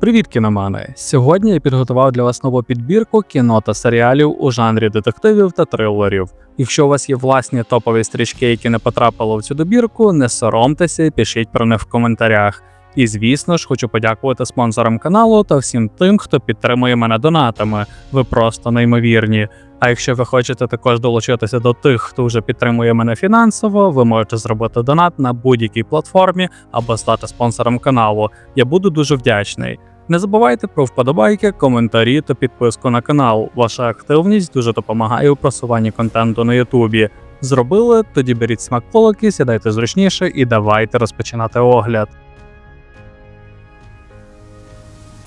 Привіт, кіномани! Сьогодні я підготував для вас нову підбірку кіно та серіалів у жанрі детективів та трилерів. Якщо у вас є власні топові стрічки, які не потрапили в цю добірку, не соромтеся і пишіть про них в коментарях. І звісно ж, хочу подякувати спонсорам каналу та всім тим, хто підтримує мене донатами. Ви просто неймовірні. А якщо ви хочете також долучитися до тих, хто вже підтримує мене фінансово, ви можете зробити донат на будь-якій платформі або стати спонсором каналу. Я буду дуже вдячний. Не забувайте про вподобайки, коментарі та підписку на канал. Ваша активність дуже допомагає у просуванні контенту на Ютубі. Зробили, тоді беріть смаколики, сідайте зручніше і давайте розпочинати огляд.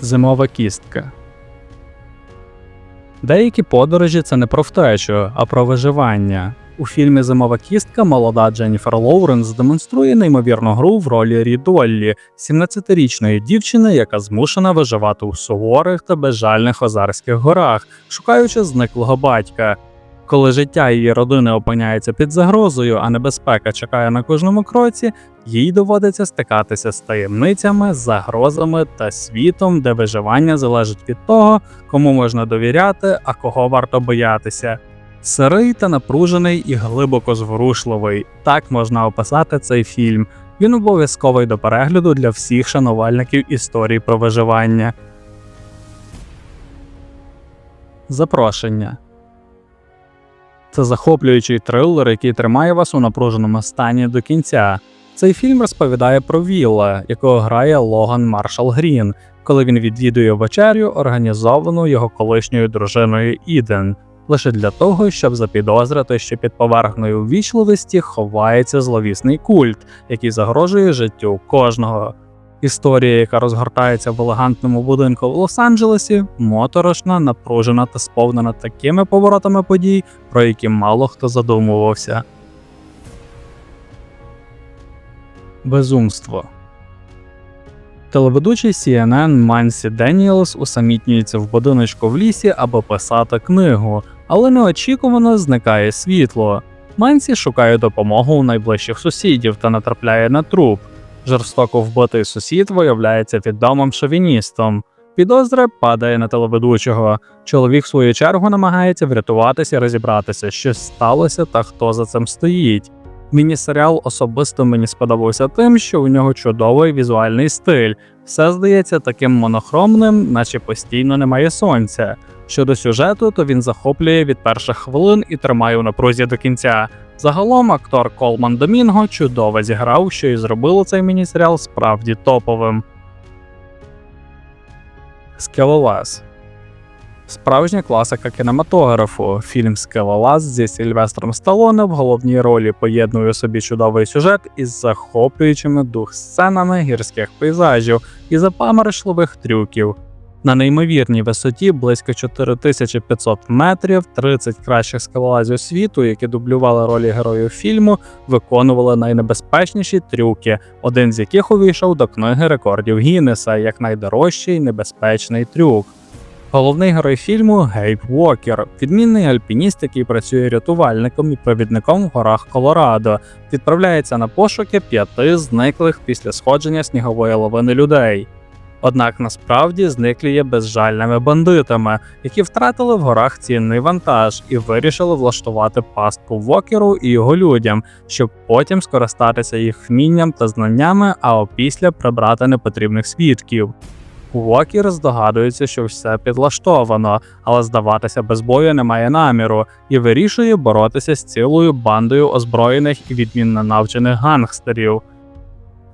Зимова кістка. Деякі подорожі це не про втечу, а про виживання. У фільмі Зимова кістка молода Дженніфер Лоуренс демонструє неймовірну гру в ролі Рі Доллі, 17-річної дівчини, яка змушена виживати у суворих та безжальних Озарських горах, шукаючи зниклого батька. Коли життя її родини опиняється під загрозою, а небезпека чекає на кожному кроці, їй доводиться стикатися з таємницями, загрозами та світом, де виживання залежить від того, кому можна довіряти, а кого варто боятися. Сирий та напружений і глибоко зворушливий. Так можна описати цей фільм. Він обов'язковий до перегляду для всіх шанувальників історії про виживання. Запрошення. Це захоплюючий трилер, який тримає вас у напруженому стані до кінця. Цей фільм розповідає про Вілла, якого грає Логан Маршал Грін, коли він відвідує вечерю, організовану його колишньою дружиною Іден, лише для того, щоб запідозрити, що під поверхнею ввічливості ховається зловісний культ, який загрожує життю кожного. Історія, яка розгортається в елегантному будинку в Лос-Анджелесі, моторошна, напружена та сповнена такими поворотами подій, про які мало хто задумувався. Безумство Телеведучий CNN Мансі Деніелс усамітнюється в будиночку в лісі, аби писати книгу, але неочікувано зникає світло. Мансі шукає допомогу у найближчих сусідів та натрапляє на труп. Жорстоко вбитий сусід виявляється відомим шовіністом. Підозра падає на телеведучого. Чоловік, в свою чергу, намагається врятуватися розібратися, що сталося та хто за цим стоїть. Міні-серіал особисто мені сподобався тим, що у нього чудовий візуальний стиль. Все здається таким монохромним, наче постійно немає сонця. Щодо сюжету, то він захоплює від перших хвилин і тримає у напрузі до кінця. Загалом актор Колман Домінго чудово зіграв, що і зробило цей міні-серіал справді топовим. Скелолаз Справжня класика кінематографу. Фільм Скелолаз зі Сільвестром Сталоне в головній ролі поєднує собі чудовий сюжет із захоплюючими дух сценами гірських пейзажів і запаморочливих трюків. На неймовірній висоті близько 4500 метрів 30 кращих скалолазів світу, які дублювали ролі героїв фільму, виконували найнебезпечніші трюки, один з яких увійшов до книги рекордів Гіннеса як найдорожчий небезпечний трюк. Головний герой фільму Гейб Уокер, відмінний альпініст, який працює рятувальником і провідником в горах Колорадо, відправляється на пошуки п'яти зниклих після сходження снігової лавини людей. Однак насправді зниклі є безжальними бандитами, які втратили в горах цінний вантаж і вирішили влаштувати пастку Вокеру і його людям, щоб потім скористатися їх вмінням та знаннями, а опісля прибрати непотрібних свідків. Уокер здогадується, що все підлаштовано, але здаватися без бою немає наміру і вирішує боротися з цілою бандою озброєних і відмінно навчених гангстерів.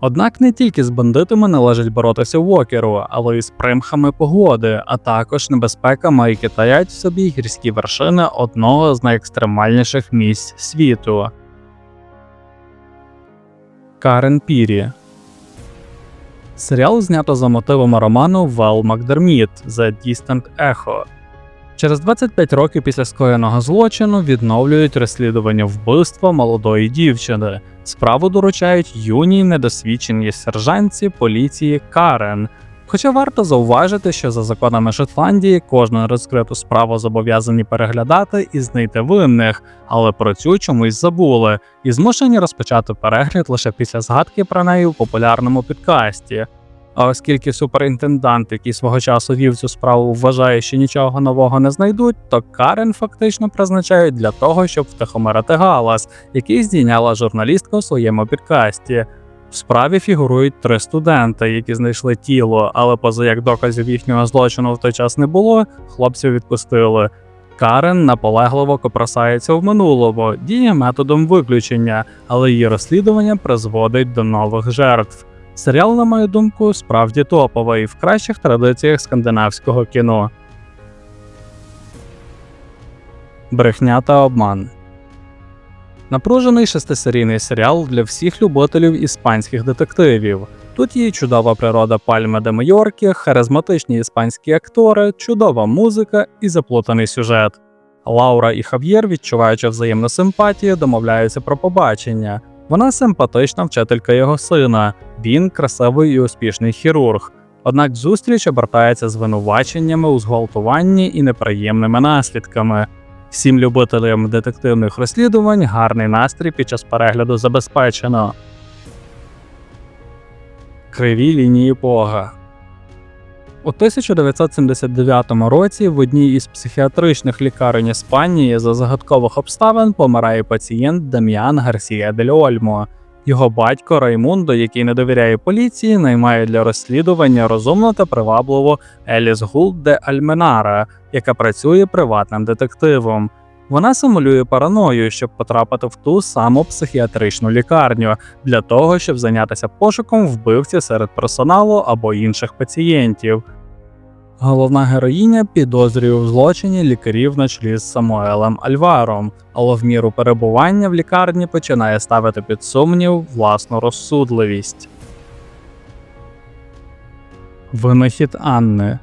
Однак не тільки з бандитами належить боротися Уокеру, але й з примхами погоди, а також небезпеками, які таять в собі гірські вершини одного з найекстремальніших місць світу. Карен Пірі Серіал знято за мотивами роману Вэл Макдерміт The Distant Echo. Через 25 років після скоєного злочину відновлюють розслідування вбивства молодої дівчини. Справу доручають юній недосвідченій сержантці поліції Карен. Хоча варто зауважити, що за законами Шотландії кожну розкриту справу зобов'язані переглядати і знайти винних, але про цю чомусь забули, і змушені розпочати перегляд лише після згадки про неї в популярному підкасті. А оскільки суперінтендант, який свого часу вів цю справу, вважає, що нічого нового не знайдуть, то Карен фактично призначають для того, щоб втихомирити галас, який здійняла журналістка у своєму підкасті. В справі фігурують три студенти, які знайшли тіло, але поза як доказів їхнього злочину в той час не було, хлопців відпустили. Карен наполегливо копросається в минулому, діє методом виключення, але її розслідування призводить до нових жертв. Серіал, на мою думку, справді топовий в кращих традиціях скандинавського кіно. Брехня та обман. Напружений шестисерійний серіал для всіх любителів іспанських детективів. Тут є чудова природа Пальми де Майорки, харизматичні іспанські актори, чудова музика і заплутаний сюжет. Лаура і Хав'єр, відчуваючи взаємну симпатію, домовляються про побачення. Вона симпатична вчителька його сина, він красивий і успішний хірург. Однак зустріч обертається звинуваченнями у зґвалтуванні і неприємними наслідками. Всім любителям детективних розслідувань гарний настрій під час перегляду забезпечено. Криві лінії Бога. У 1979 році в одній із психіатричних лікарень Іспанії за загадкових обставин помирає пацієнт Дам'ян Гарсія дель Ольмо. Його батько Раймундо, який не довіряє поліції, наймає для розслідування розумну та привабливу Еліс Гулд де Альменара, яка працює приватним детективом. Вона симулює параною, щоб потрапити в ту саму психіатричну лікарню для того, щоб зайнятися пошуком вбивці серед персоналу або інших пацієнтів. Головна героїня підозрює у злочині лікарів на чолі з Самуелем Альваром, але в міру перебування в лікарні починає ставити під сумнів власну розсудливість. Винахід Анни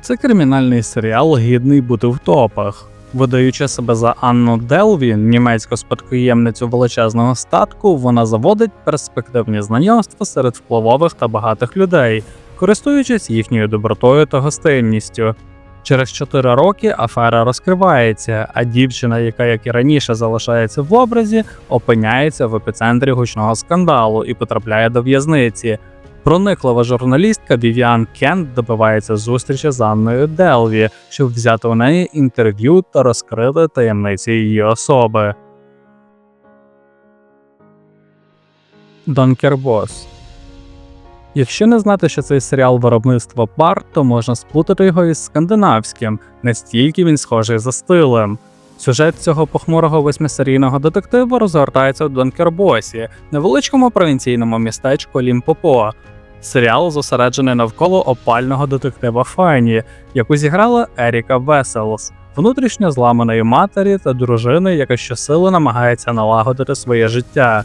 це кримінальний серіал, гідний бути в топах. Видаючи себе за Анну Делвін, німецьку спадкоємницю величезного статку, вона заводить перспективні знайомства серед впливових та багатих людей, користуючись їхньою добротою та гостинністю. Через 4 роки афера розкривається, а дівчина, яка як і раніше залишається в образі, опиняється в епіцентрі гучного скандалу і потрапляє до в'язниці. Прониклива журналістка Вівіан Кент добивається зустрічі з Анною Делві, щоб взяти у неї інтерв'ю та розкрити таємниці її особи. Донкербос Якщо не знати, що цей серіал виробництва пар, то можна сплутати його із скандинавським, настільки він схожий за стилем. Сюжет цього похмурого восьмисерійного детектива розгортається у Донкербосі, невеличкому провінційному містечку Лімпопо. Серіал зосереджений навколо опального детектива Файні, яку зіграла Еріка Веселс, внутрішньо зламаної матері та дружини, яка щосили намагається налагодити своє життя.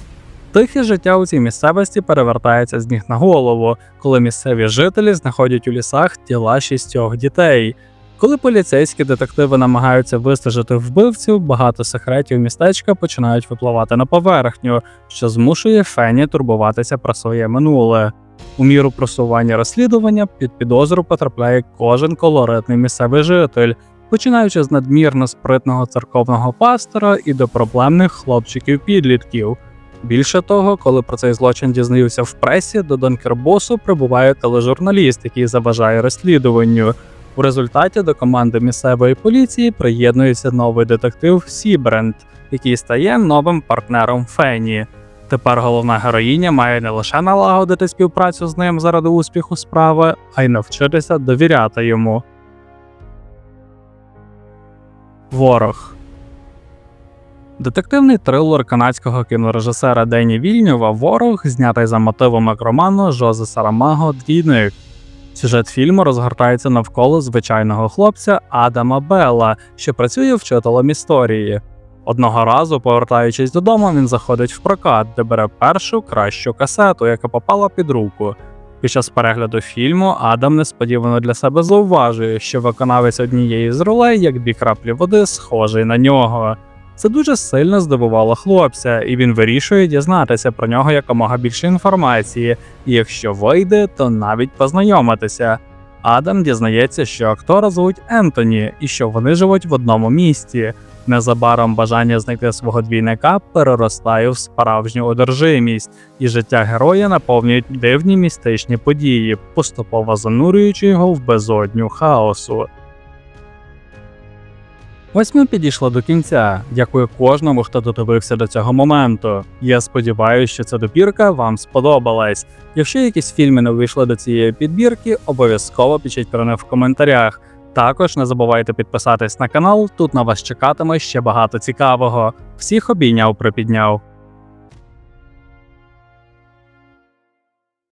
Тихе життя у цій місцевості перевертається з ніг на голову, коли місцеві жителі знаходять у лісах тіла шістьох дітей. Коли поліцейські детективи намагаються вистежити вбивців, багато секретів містечка починають випливати на поверхню, що змушує Фені турбуватися про своє минуле. У міру просування розслідування під підозру потрапляє кожен колоритний місцевий житель, починаючи з надмірно спритного церковного пастора і до проблемних хлопчиків-підлітків. Більше того, коли про цей злочин дізнаються в пресі, до Донкербосу прибуває тележурналіст, який заважає розслідуванню. У результаті до команди місцевої поліції приєднується новий детектив Сібренд, який стає новим партнером Фені. Тепер головна героїня має не лише налагодити співпрацю з ним заради успіху справи, а й навчитися довіряти йому. Ворог Детективний трилер канадського кінорежисера Дені Вільньова Ворог знятий за мотивами роману Жозе Сарамаго Двійник. Сюжет фільму розгортається навколо звичайного хлопця Адама Белла, що працює вчителем історії. Одного разу, повертаючись додому, він заходить в прокат, де бере першу кращу касету, яка попала під руку. Під час перегляду фільму Адам несподівано для себе зауважує, що виконавець однієї з ролей, як дві краплі води, схожий на нього. Це дуже сильно здивувало хлопця, і він вирішує дізнатися про нього якомога більше інформації, і якщо вийде, то навіть познайомитися. Адам дізнається, що актора звуть Ентоні і що вони живуть в одному місті. Незабаром бажання знайти свого двійника переростає в справжню одержимість, і життя героя наповнюють дивні містичні події, поступово занурюючи його в безодню хаосу. Ось ми підійшли до кінця. Дякую кожному, хто додивився до цього моменту. Я сподіваюся, що ця добірка вам сподобалась. Якщо якісь фільми не вийшли до цієї підбірки, обов'язково пишіть про них в коментарях. Також не забувайте підписатись на канал, тут на вас чекатиме ще багато цікавого. Всіх обійняв припідняв.